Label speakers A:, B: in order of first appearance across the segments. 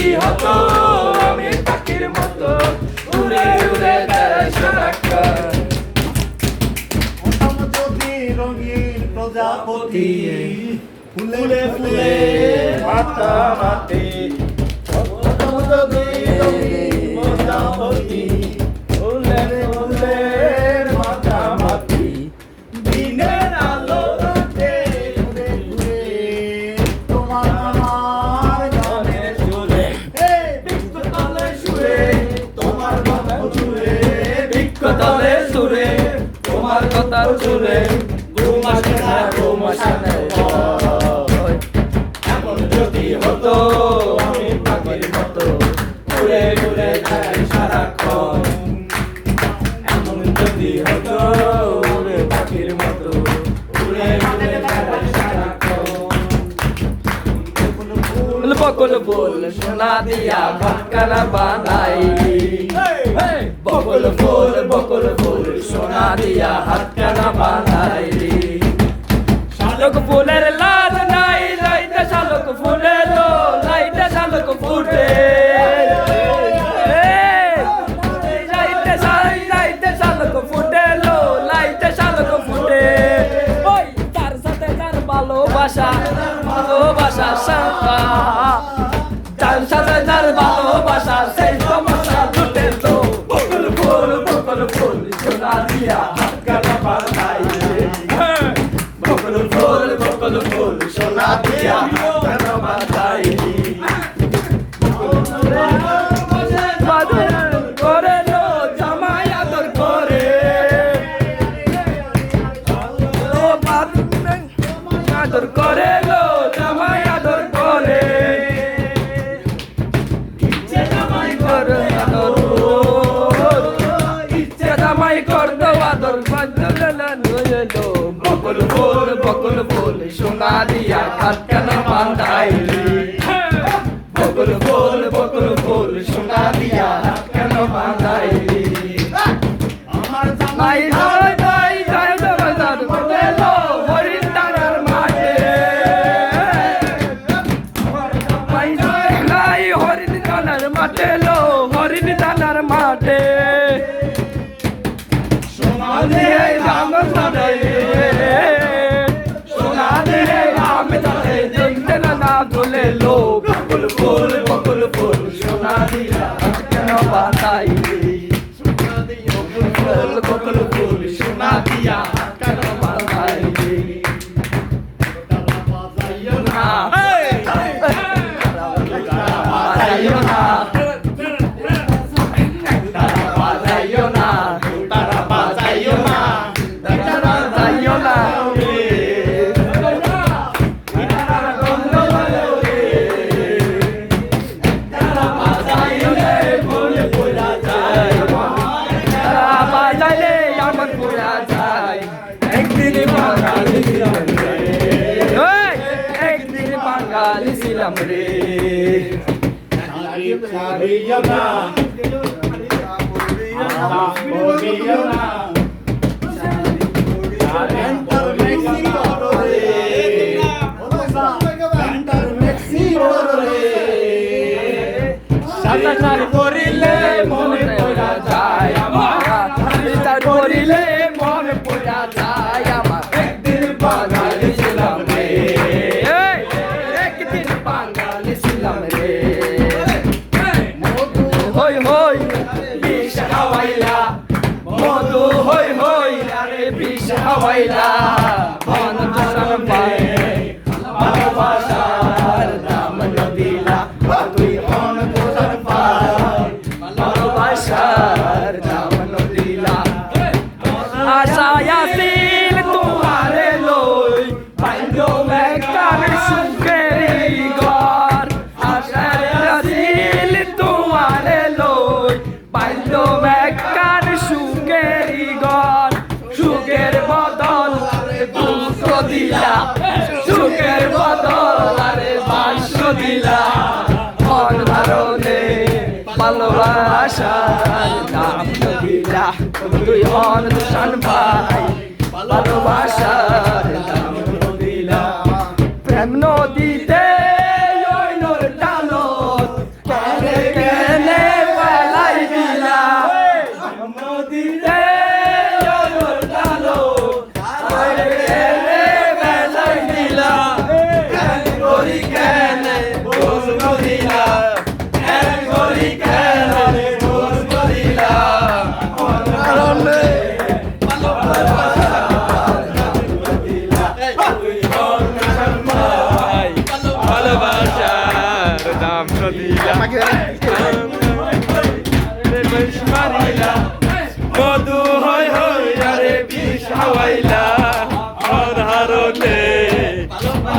A: যদি হতো আমি পাখির মতো উড়ে উড়ে বেড়াই সারাক্ষণ রঙিন প্রজাপতি ফুলে ফুলে মাতা মাতি তার চুলে
B: ঘুম আসে না ঘুম আসে না।
A: এমন যদি হতো
B: আমি পাখির মতো ঘুরে ঘুরে থাকি সারাক্ষণ। এমন যদি হতো আমি পাখির মতো ঘুরে ঘুরে থাকি সারাক্ষণ। বকল বল সোনা দিয়া ভাটকারা বানাই। বকল বল দিয়া হাতখানা বানাই রে শালক ফুলের লাল নাই লাইতে শালক ফুলে লো লাইতে শালক ফুটে। ভালোবাসা ভালোবাসা সাথে கற்கன Panda lixo silamre Sata sari porile mone poya jaya ma, sata sari porile mone poya jaya. ได้ হন দুশান ভাই ভালোবাসা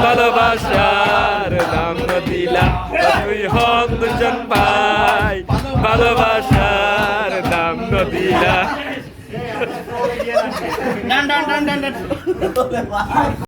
C: ভালোবাসার নাম দিলা তুই হন দুজন পাই ভালোবাসার
A: নাম দিলা।